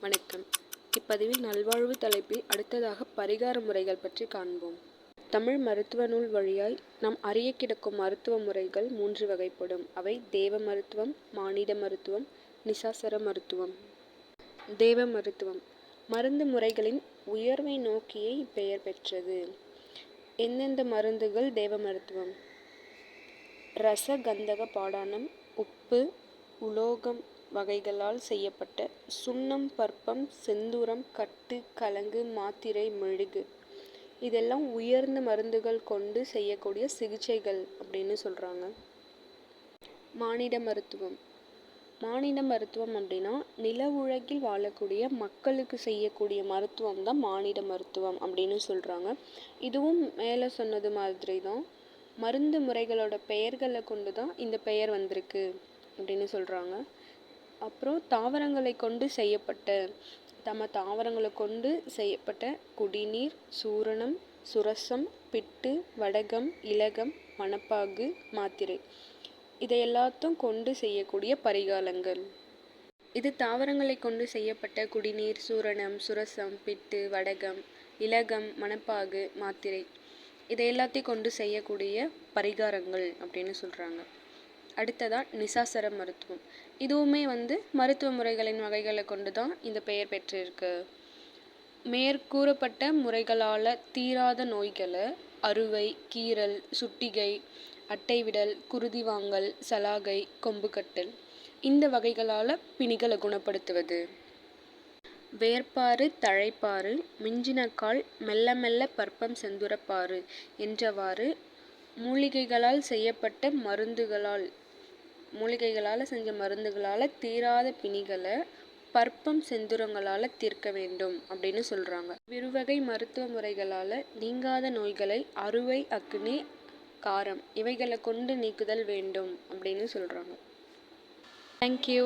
வணக்கம். இப்பதிவில் நல்வாழ்வு தலைப்பில் அடுத்ததாக பரிகார முறைகள் பற்றி காண்போம். தமிழ் மருத்துவ நூல் வழியாய் நாம் அறிய கிடக்கும் மருத்துவ முறைகள் மூன்று வகைப்படும். அவை தேவ மருத்துவம் மானிட மருத்துவம் நிசாசர மருத்துவம். தேவ மருத்துவம். மருந்து முறைகளின் உயர்வை நோக்கியே இப்பெயர் பெற்றது. எந்தெந்த மருந்துகள் தேவ மருத்துவம்? ரச கந்தக பாடானம் உப்பு உலோகம் வகைகளால் செய்யப்பட்ட சுண்ணம் பற்பம் செந்தூரம் கட்டு கலங்கு மாத்திரை மெழுகு. இதெல்லாம் உயர்ந்த மருந்துகள் கொண்டு செய்யக்கூடிய சிகிச்சைகள் அப்படின்னு சொல்கிறாங்க மானிட மருத்துவம். மானிட மருத்துவம் அப்படின்னா நில உலகில் வாழக்கூடிய மக்களுக்கு செய்யக்கூடிய மருத்துவம் தான் மானிட மருத்துவம் அப்படின்னு சொல்கிறாங்க இதுவும் மேலே சொன்னது மாதிரி தான். மருந்து முறைகளோட பெயர்களை கொண்டு தான் இந்த பெயர் வந்திருக்கு அப்படின்னு சொல்கிறாங்க அப்புறம் தாவரங்களை கொண்டு செய்யப்பட்ட தம தாவரங்களை கொண்டு செய்யப்பட்ட குடிநீர் சூரணம் சுரசம் பிட்டு வடகம் இலகம் மணப்பாகு மாத்திரை. இதை எல்லாத்தும் கொண்டு செய்யக்கூடிய பரிகாலங்கள் இது தாவரங்களை கொண்டு செய்யப்பட்ட குடிநீர் சூரணம் சுரசம் பிட்டு வடகம் இலகம் மணப்பாகு மாத்திரை. இதை எல்லாத்தையும் கொண்டு செய்யக்கூடிய பரிகாரங்கள் அப்படின்னு சொல்கிறாங்க அடுத்ததாக நிசாசர மருத்துவம். இதுவுமே வந்து மருத்துவ முறைகளின் வகைகளை கொண்டு தான் இந்த பெயர் பெற்றிருக்கு. மேற்கூறப்பட்ட முறைகளால் தீராத நோய்களை அறுவை கீறல் சுட்டிகை அட்டைவிடல் குருதி வாங்கல் சலாகை கொம்புக்கட்டல் இந்த வகைகளால் பிணிகளை குணப்படுத்துவது. வேர்ப்பாறு தழைப்பாறு மிஞ்சினக்கால் மெல்ல மெல்ல பற்பம் செந்துரப்பாறு என்றவாறு மூலிகைகளால் செய்யப்பட்ட மருந்துகளால் மூலிகைகளால் செஞ்ச மருந்துகளால் தீராத பிணிகளை பற்பம் செந்துரங்களால் தீர்க்க வேண்டும் அப்படின்னு சொல்கிறாங்க விருவகை மருத்துவ முறைகளால் நீங்காத நோய்களை அறுவை அக்னி காரம் இவைகளை கொண்டு நீக்குதல் வேண்டும் அப்படின்னு சொல்கிறாங்க தேங்க்யூ